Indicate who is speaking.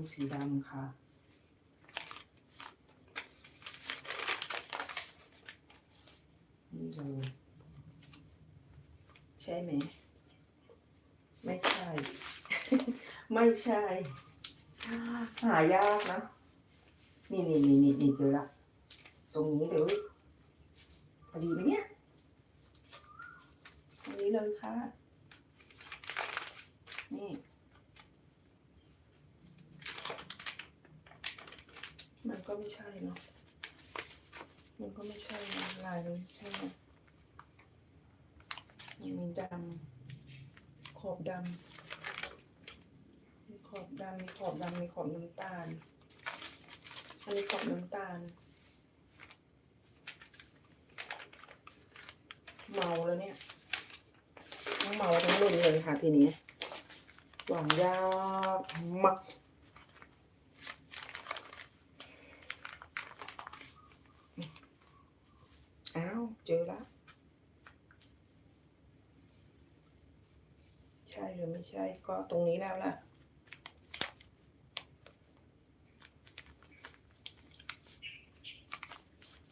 Speaker 1: รงสีดำค่ะ นี่เลยใช่ไหม ไม่ใช่ ไม่ใช่ หายากนะ นี่นี่นี่นี่นี่เจอละ ตรงนี้เลยพอดีไหมเนี่ยตรงนี้เลยค่ะ นี่ มัน ก็ไม่ใช่เนาะ มันก็ไม่ใช่นะลายมันไม่ใช่นะมันมีดำขอบดำมีขอบดำมีขอบดำมีขอบน้ำตาล อันนี้ขอบน้ำตาล เมาแล้วเนี่ยทั้งเมาทั้งมึนเลยค่ะทีนี้หวานยากมากอ้าว เจอแล้วใช่หรือไม่ใช่ก็ตรงนี้แล้วล่ะ